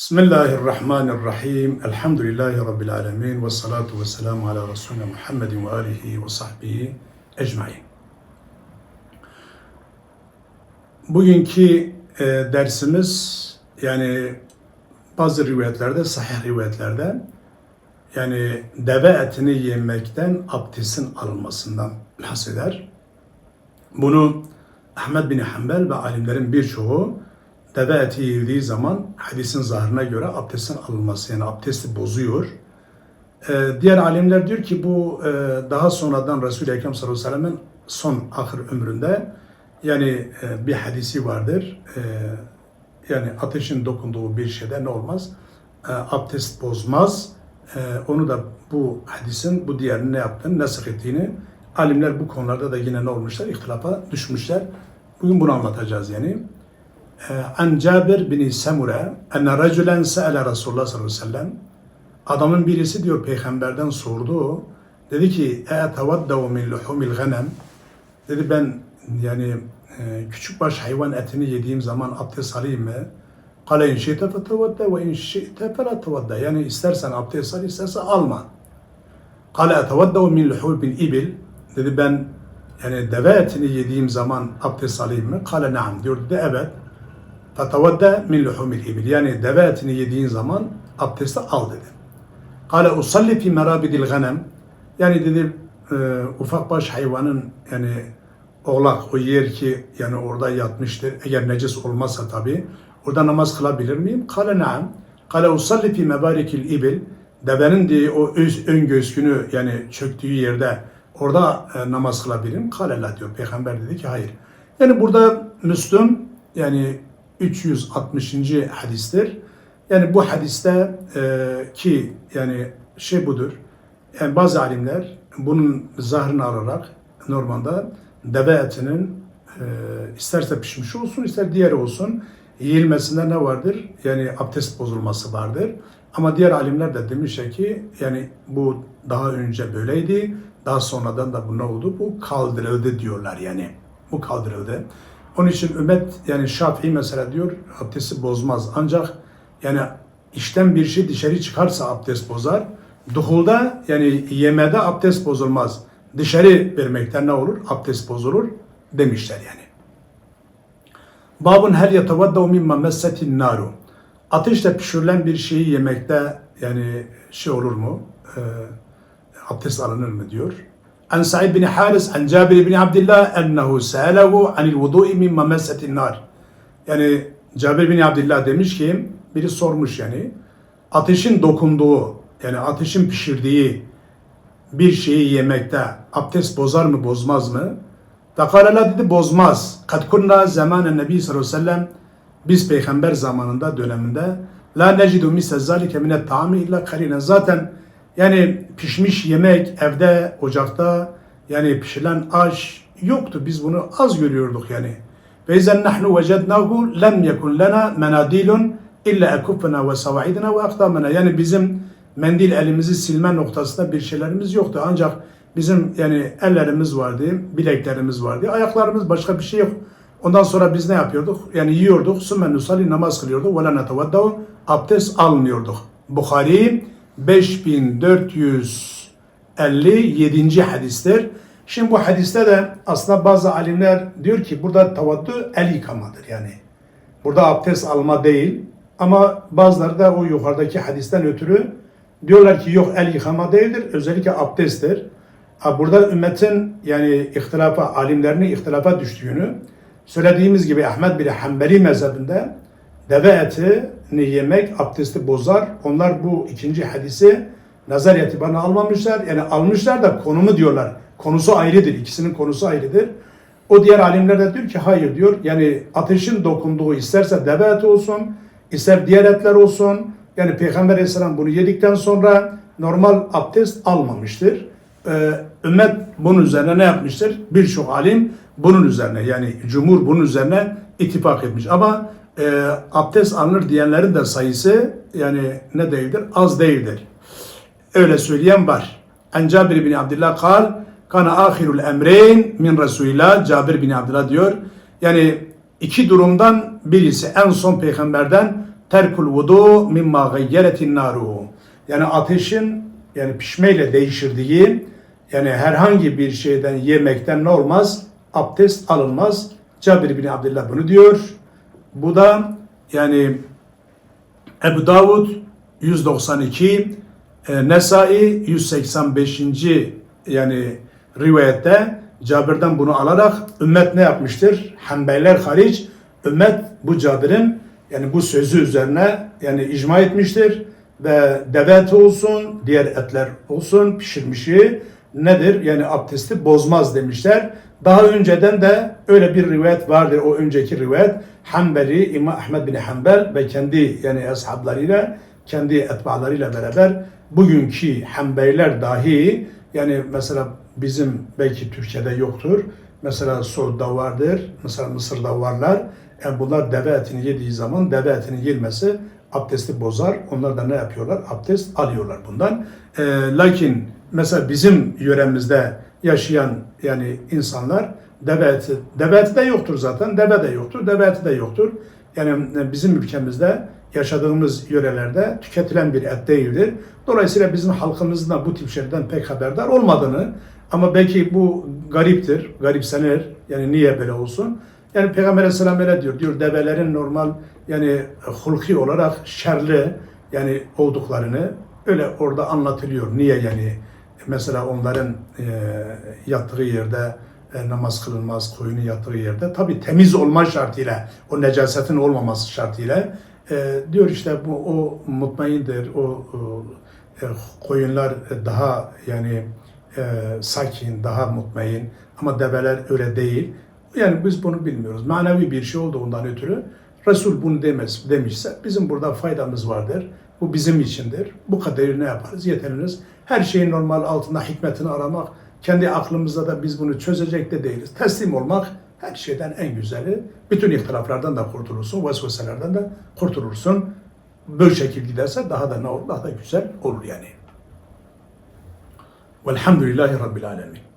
Bismillahirrahmanirrahim. Elhamdülillahi Rabbil alemin. Ve salatu ve selamu ala Resulüne Muhammedin ve alihi ve sahbihi ecmain. Bugünkü e, dersimiz yani bazı rivayetlerde, sahih rivayetlerde yani deve etini yemekten abdestin alınmasından bahseder. Bunu Ahmet bin Hanbel ve alimlerin birçoğu deve eti yediği zaman hadisin zahirine göre abdestin alınması yani abdesti bozuyor. Ee, diğer alimler diyor ki bu e, daha sonradan Resul-i Ekrem sallallahu aleyhi ve sellem'in son ahir ömründe yani e, bir hadisi vardır. E, yani ateşin dokunduğu bir şeyde ne olmaz? E, abdest bozmaz. E, onu da bu hadisin bu diğerini ne yaptığını, nasıl ettiğini alimler bu konularda da yine ne olmuşlar? İhtilafa düşmüşler. Bugün bunu anlatacağız yani. An Cabir bin Semure enne raculen se'ele Resulullah sallallahu aleyhi ve sellem adamın birisi diyor peygamberden sordu. Dedi ki e tevaddavu min luhumil ghanem dedi ben yani e, küçük baş hayvan etini yediğim zaman abdest alayım mı? Kale in şi'te fetevadda ve in şi'te fela tevadda. Yani istersen abdest al, istersen alma. Kale etevaddavu min luhumil ibil. Dedi ben yani deve etini yediğim zaman abdest alayım mı? Kale naam diyor. Dedi evet. Fetevadda min luhumil ibil. Yani deve etini yediğin zaman abdesti al dedi. Kale usalli fi merabidil ganem. Yani dedi e, ufak baş hayvanın yani oğlak o yer ki yani orada yatmıştır. Eğer necis olmazsa tabi. Orada namaz kılabilir miyim? Kale naam. Kale usalli fi mebarikil ibil. Devenin diye o öz, ön göğsünü yani çöktüğü yerde orada e, namaz kılabilirim. Kale la diyor. Peygamber dedi ki hayır. Yani burada Müslüm yani 360. hadistir. Yani bu hadiste e, ki yani şey budur. Yani bazı alimler bunun zahrını alarak normalde deve etinin e, isterse pişmiş olsun ister diğeri olsun yiyilmesinde ne vardır? Yani abdest bozulması vardır. Ama diğer alimler de demişler ki yani bu daha önce böyleydi. Daha sonradan da bu ne oldu? Bu kaldırıldı diyorlar yani. Bu kaldırıldı. Onun için ümmet yani Şafii mesela diyor abdesti bozmaz. Ancak yani işten bir şey dışarı çıkarsa abdest bozar. Duhulda yani yemede abdest bozulmaz. Dışarı vermekten ne olur? Abdest bozulur demişler yani. Babun her yetevaddav mimma messetin naru. Ateşle pişirilen bir şeyi yemekte yani şey olur mu? E, abdest alınır mı diyor. An Sa'id bin Haris, an Cabir bin Abdullah ennehu sa'alehu anil vudu'i mimma messetin nar. Yani Cabir bin Abdullah demiş ki biri sormuş yani ateşin dokunduğu yani ateşin pişirdiği bir şeyi yemekte abdest bozar mı bozmaz mı? Fekalala dedi bozmaz. Kad kunna zamanen nebi sallallahu aleyhi ve sellem biz peygamber zamanında döneminde la necidu misle zalike minet ta'ami illa kalinen. Zaten yani pişmiş yemek evde, ocakta yani pişirilen aş yoktu. Biz bunu az görüyorduk yani. Ve izen nahnu vecednahu lem yekun lena menadilun illa ekufena ve savaidina ve akdamena. Yani bizim mendil elimizi silme noktasında bir şeylerimiz yoktu. Ancak bizim yani ellerimiz vardı, bileklerimiz vardı, ayaklarımız başka bir şey yok. Ondan sonra biz ne yapıyorduk? Yani yiyorduk, sümme nusalli namaz kılıyorduk. Ve la abdest almıyorduk. Bukhari 5457. hadistir. Şimdi bu hadiste de aslında bazı alimler diyor ki burada tavaddu el yıkamadır yani. Burada abdest alma değil ama bazıları da o yukarıdaki hadisten ötürü diyorlar ki yok el yıkama değildir özellikle abdesttir. Burada ümmetin yani ihtilafa, alimlerinin ihtilafa düştüğünü söylediğimiz gibi Ahmet bin Hanbeli mezhebinde deve etini yemek abdesti bozar. Onlar bu ikinci hadisi nazar itibarına almamışlar. Yani almışlar da konumu diyorlar. Konusu ayrıdır. İkisinin konusu ayrıdır. O diğer alimler de diyor ki hayır diyor. Yani ateşin dokunduğu isterse deve eti olsun, ister diğer etler olsun. Yani Peygamber Aleyhisselam bunu yedikten sonra normal abdest almamıştır. Ee, ümmet bunun üzerine ne yapmıştır? Birçok alim bunun üzerine yani cumhur bunun üzerine ittifak etmiş. Ama e, abdest alınır diyenlerin de sayısı yani ne değildir? Az değildir. Öyle söyleyen var. En Cabir bin Abdullah kal kana ahirul emreyn min Resulillah Cabir bin Abdullah diyor. Yani iki durumdan birisi en son peygamberden terkul vudu mimma gayyeretin naru. Yani ateşin yani pişmeyle değişirdiği yani herhangi bir şeyden yemekten ne olmaz? Abdest alınmaz. Cabir bin Abdullah bunu diyor. Bu da yani Ebu Davud 192, e, Nesai 185. yani rivayette Cabir'den bunu alarak ümmet ne yapmıştır? Hanbeliler hariç ümmet bu Cabir'in yani bu sözü üzerine yani icma etmiştir ve deve olsun, diğer etler olsun pişirmişi nedir? Yani abdesti bozmaz demişler. Daha önceden de öyle bir rivayet vardır. O önceki rivayet Hanbeli, İmam Ahmed bin Hanbel ve kendi yani ashablarıyla, kendi etbalarıyla beraber bugünkü Hanbeliler dahi yani mesela bizim belki Türkiye'de yoktur. Mesela Suud'da vardır. Mesela Mısır'da varlar. Yani bunlar deve etini yediği zaman deve etinin yenmesi abdesti bozar. Onlar da ne yapıyorlar? Abdest alıyorlar bundan. Ee, lakin mesela bizim yöremizde yaşayan yani insanlar deve eti, deve eti de yoktur zaten. Deve de yoktur, deve eti de yoktur. Yani bizim ülkemizde yaşadığımız yörelerde tüketilen bir et değildir. Dolayısıyla bizim halkımızın da bu tip şeylerden pek haberdar olmadığını ama belki bu gariptir, garipsenir. Yani niye böyle olsun? Yani Peygamber Aleyhisselam öyle diyor. Diyor develerin normal yani hulki olarak şerli yani olduklarını öyle orada anlatılıyor. Niye yani mesela onların e, yattığı yerde e, namaz kılınmaz, koyunun yattığı yerde tabi temiz olma şartıyla, o necasetin olmaması şartıyla e, diyor işte bu o mutmaindir, o, e, koyunlar daha yani e, sakin, daha mutmain ama develer öyle değil. Yani biz bunu bilmiyoruz. Manevi bir şey olduğundan ötürü Resul bunu demez, demişse bizim burada faydamız vardır. Bu bizim içindir. Bu kadarı ne yaparız? Yeteriniz. Her şeyin normal altında hikmetini aramak, kendi aklımızda da biz bunu çözecek de değiliz. Teslim olmak her şeyden en güzeli. Bütün ihtilaflardan da kurtulursun, vesveselerden de kurtulursun. Böyle şekil giderse daha da ne olur? Daha da güzel olur yani. Velhamdülillahi Rabbil Alemin.